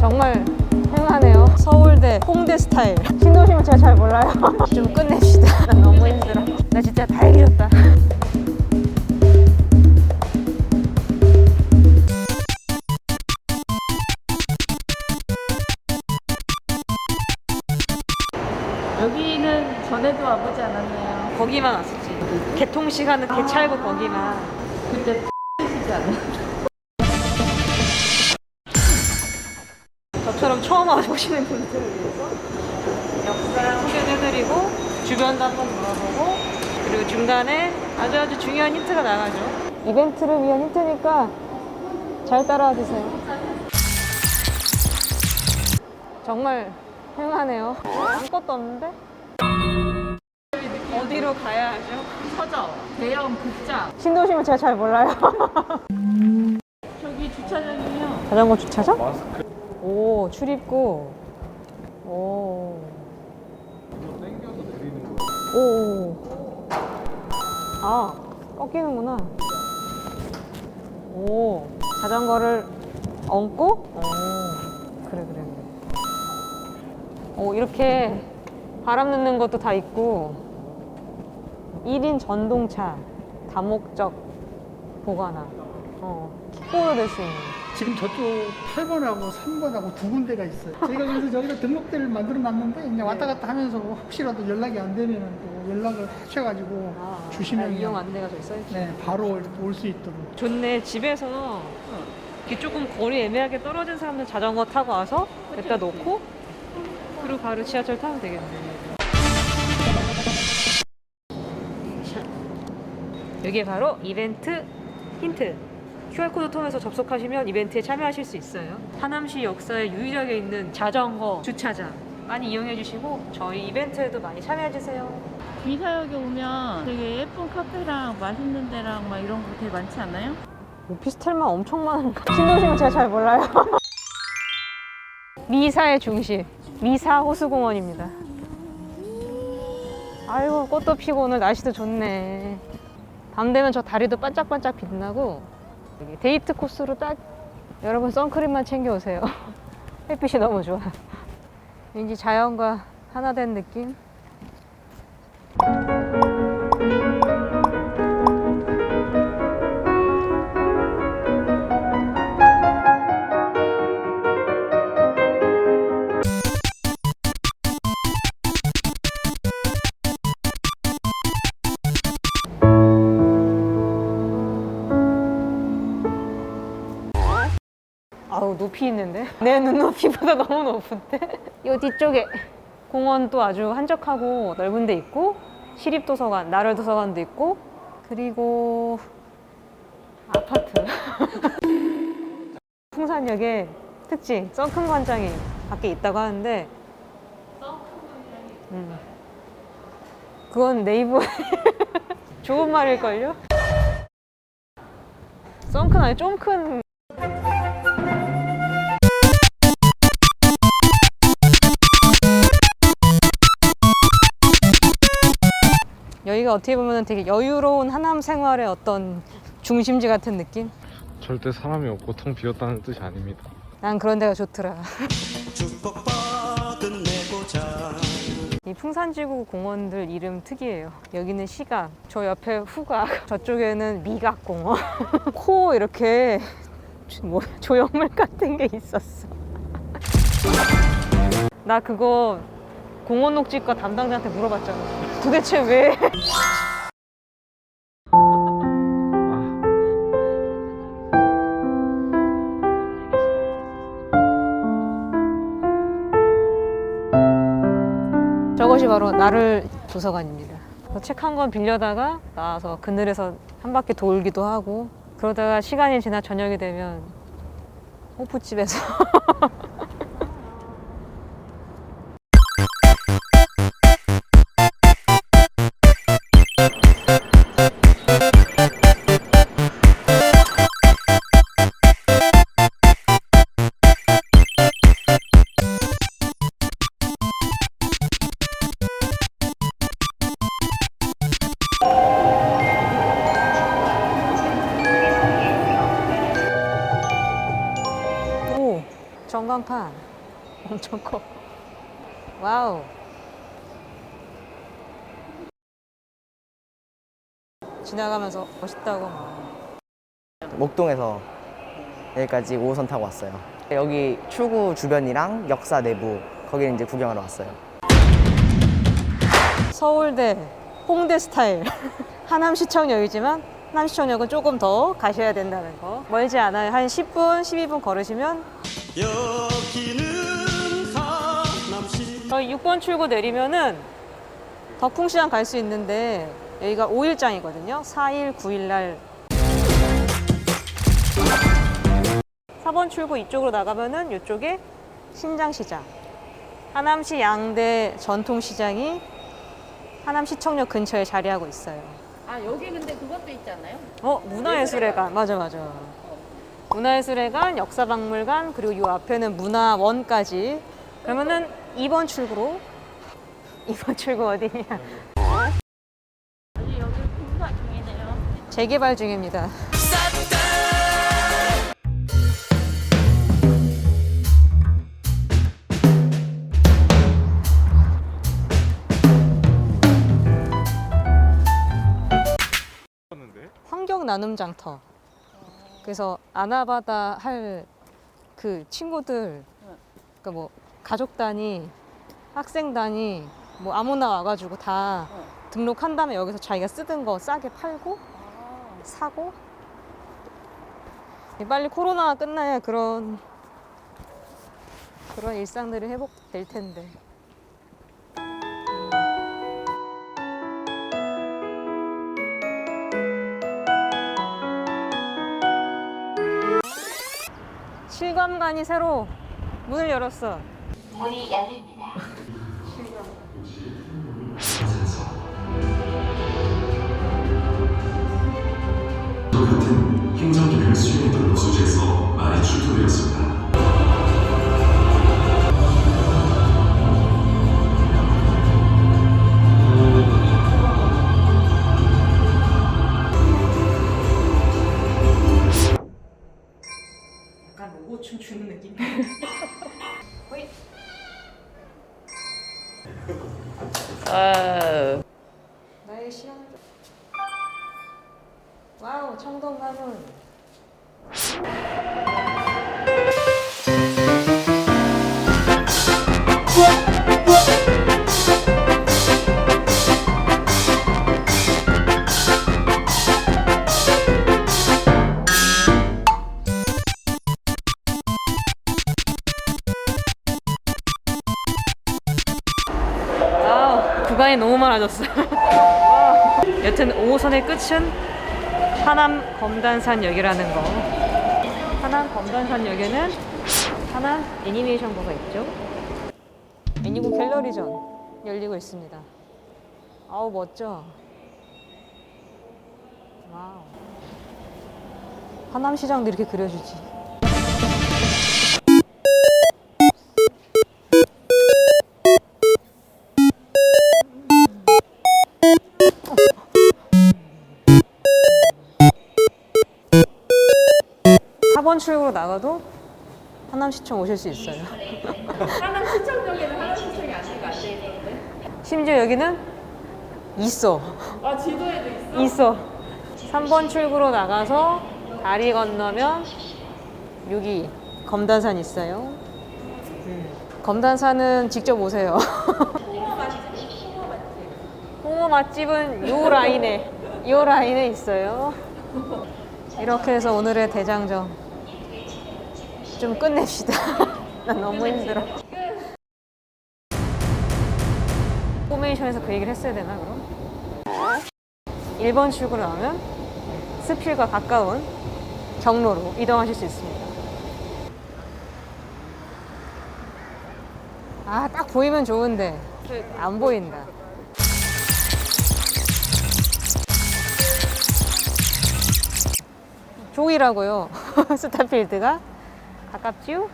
정말 행하네요. 서울대 홍대 스타일. 신도시면 제가 잘 몰라요. 좀 끝냅시다. 나 너무 힘들어. 나 진짜 다 이겼다. 여기는 전에도 와보지 않았나요? 거기만 왔었지. 개통 시간은 개찰고 거기만. 그때 시지 않아요? 처음 와보시는 분들을 위해서 역사 소개해드리고 주변도 한번 물어보고 그리고 중간에 아주 아주 중요한 힌트가 나가죠. 이벤트를 위한 힌트니까 잘 따라와 주세요. 정말 행하네요. 아무것도 없는데? 어디로 가야 하죠? 서점, 대형 극장, 신도시면 제가 잘 몰라요. 저기 주차장이요. 자전거 주차장? 오, 출입구. 오. 오. 아, 꺾이는구나. 오, 자전거를 얹고? 오, 그래, 그래, 그래. 오, 이렇게 바람 넣는 것도 다 있고, 1인 전동차, 다목적 보관함. 어, 킥보드 될 수 있는. 지금 저쪽 8번하고 3번하고 두 군데가 있어요. 저희가 그래서 저기다 등록대를 만들어 놨는데 이제 왔다 갔다 하면서 혹시라도 연락이 안 되면 또 연락을 하셔가지고 아, 주시면 아, 이용 안내가 저 있어요? 네, 바로 올 수 있도록. 좋네. 집에서 이렇게 조금 거리 애매하게 떨어진 사람들 자전거 타고 와서 여기다 놓고 그리고 바로 지하철 타면 되겠네. 자, 여기에 바로 이벤트 힌트. QR코드 통해서 접속하시면 이벤트에 참여하실 수 있어요. 하남시 역사에 유일하게 있는 자전거 주차장 많이 이용해 주시고 저희 이벤트에도 많이 참여해 주세요. 미사역에 오면 되게 예쁜 카페랑 맛있는 데랑 막 이런 거 되게 많지 않아요? 오피스텔만 엄청 많은 거. 신도시면 제가 잘 몰라요. 미사의 중심, 미사 호수공원입니다. 아이고 꽃도 피고 오늘 날씨도 좋네. 밤 되면 저 다리도 반짝반짝 빛나고 데이트 코스로 딱 여러분 선크림만 챙겨 오세요. 햇빛이 너무 좋아. 왠지 자연과 하나 된 느낌. 아우 높이 있는데 내 눈높이보다 너무 높은데 이 뒤쪽에 공원도 아주 한적하고 넓은 데 있고 시립도서관 나를 도서관도 있고 그리고 아파트 풍산역에 특징 썬큰 관장이 밖에 있다고 하는데 음. 그건 네이버 좋은 말일걸요? 썬큰 아니 좀큰 여기가 어떻게 보면 되게 여유로운 하남 생활의 어떤 중심지 같은 느낌? 절대 사람이 없고 텅 비었다는 뜻이 아닙니다. 난 그런 데가 좋더라. 축복받은 내 고장 이 풍산지구 공원들 이름 특이해요. 여기는 시각, 저 옆에 후각, 저쪽에는 미각공원. 코 이렇게 뭐 조형물 같은 게 있었어. 나 그거 공원 녹지과 담당자한테 물어봤잖아. 도대체 왜? 저것이 바로 나를 도서관입니다. 책 한 권 빌려다가 나와서 그늘에서 한 바퀴 돌기도 하고 그러다가 시간이 지나 저녁이 되면 호프집에서 엄청 커. 와우. 지나가면서 멋있다고 막. 목동에서 여기까지 5호선 타고 왔어요. 여기 출구 주변이랑 역사 내부 거기를 이제 구경하러 왔어요. 서울대 홍대 스타일 하남시청역이지만 하남시청역은 조금 더 가셔야 된다는 거 멀지 않아요 한 10분 12분 걸으시면 저희 6번 출구 내리면은 덕풍시장 갈 수 있는데 여기가 5일장이거든요 4일 9일 날 4번 출구 이쪽으로 나가면은 이쪽에 신장시장 하남시 양대 전통시장이 하남시청역 근처에 자리하고 있어요. 아 여기 근데 그것도 있잖아요. 어, 문화예술회관. 맞아, 맞아. 문화예술회관, 역사박물관, 그리고 이 앞에는 문화원까지. 그러면은 2번 출구로. 2번 출구 어디냐? 재개발 중입니다. 환경 나눔 장터. 그래서 아나바다 할 그 친구들, 그러니까 뭐 가족 단위, 학생 단위, 뭐 아무나 와가지고 다 등록한 다음에 여기서 자기가 쓰던 거 싸게 팔고 사고 빨리 코로나가 끝나야 그런 그런 일상들이 회복될 텐데. 실감관이 새로 문을 열었어. 또 같은 행정기 나 와. 여튼 5호선의 끝은 하남 검단산역이라는 거. 하남 검단산역에는 하남 애니메이션고가 있죠. 애니고 갤러리전 열리고 있습니다. 아우 멋져. 와우. 하남시장도 이렇게 그려주지. 사번 출구로 나가도 하남시청 오실 수 있어요. 하남 시청역에는 하남 시청이 안내가 안돼 있는데? 심지어 여기는 있어. 아 지도에도 있어? 있어. 3번 출구로 나가서 다리 건너면 여기 검단산 있어요. 음. 검단산은 직접 오세요. 홍어 맛집은 요 라인에 요 라인에 있어요. 이렇게 해서 오늘의 대장정 좀 끝냅시다. 난 너무 힘들어. 포메이션에서 그 얘기를 했어야 되나 그럼? 1번 출구로 나오면 스필과 가까운 경로로 이동하실 수 있습니다. 아, 딱 보이면 좋은데 안 보인다. 조이라고요. 스타필드가 가깝지요?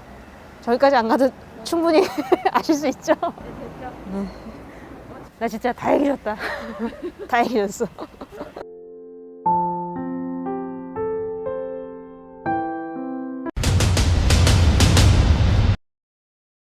저기까지 안 가도 충분히 아실 수 있죠? 네. 나 진짜 다 얘기했다. 다 얘기했어.